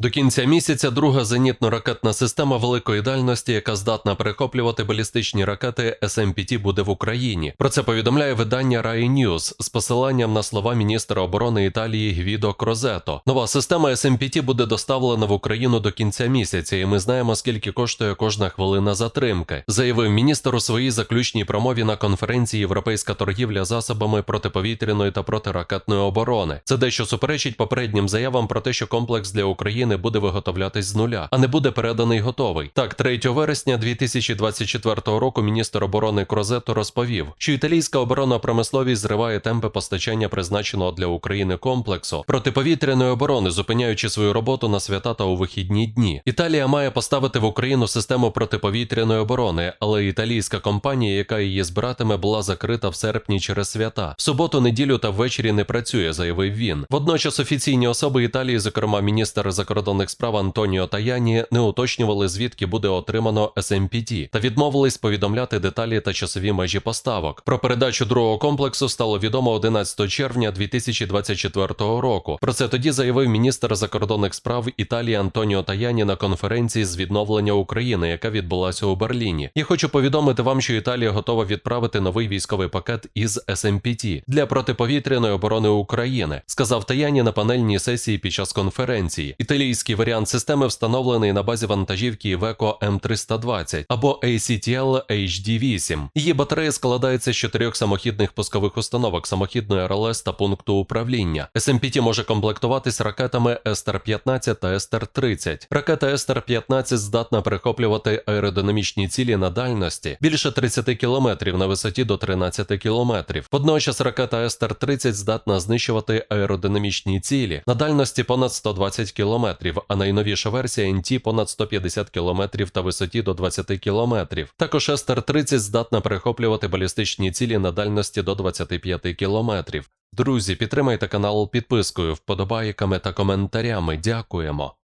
До кінця місяця друга зенітно-ракетна система великої дальності, яка здатна перехоплювати балістичні ракети СМПТ, буде в Україні. Про це повідомляє видання Rai News з посиланням на слова міністра оборони Італії Гвідо Крозето. Нова система СМПТ буде доставлена в Україну до кінця місяця, і ми знаємо, скільки коштує кожна хвилина затримки, заявив міністр у своїй заключній промові на конференції Європейська торгівля засобами протиповітряної та протиракетної оборони. Це дещо суперечить попереднім заявам про те, що комплекс для України буде виготовлятись з нуля, а не буде переданий готовий. Так, 3 вересня 2024 року міністр оборони Крозетто розповів, що італійська оборонна промисловість зриває темпи постачання призначеного для України комплексу протиповітряної оборони, зупиняючи свою роботу на свята та у вихідні дні. Італія має поставити в Україну систему протиповітряної оборони, але італійська компанія, яка її збиратиме, була закрита в серпні через свята. В суботу, неділю та ввечері не працює, заявив він. Водночас офіційні особи Італії, зокрема міністр закордонних справ Антоніо Таяні, не уточнювали звідки буде отримано СМПТ та відмовились повідомляти деталі та часові межі поставок. Про передачу другого комплексу стало відомо 11 червня 2024 року. Про це тоді заявив міністр закордонних справ Італії Антоніо Таяні на конференції з відновлення України, яка відбулася у Берліні. Я хочу повідомити вам, що Італія готова відправити новий військовий пакет із СМПТ для протиповітряної оборони України, сказав Таяні на панельній сесії під час конференції. Італійський варіант системи встановлений на базі вантажівки Iveco M320 або ACTL HD8. Її батарея складається з чотирьох самохідних пускових установок, самохідної РЛС та пункту управління. СМПТ може комплектуватись ракетами Естер-15 та Естер-30. Ракета Естер-15 здатна перехоплювати аеродинамічні цілі на дальності більше 30 км на висоті до 13 км. Водночас ракета Естер-30 здатна знищувати аеродинамічні цілі на дальності понад 120 км, а найновіша версія NT понад 150 км та висоті до 20 км. Також Естер-30 здатна перехоплювати балістичні цілі на дальності до 25 км. Друзі, підтримайте канал підпискою, вподобайками та коментарями. Дякуємо.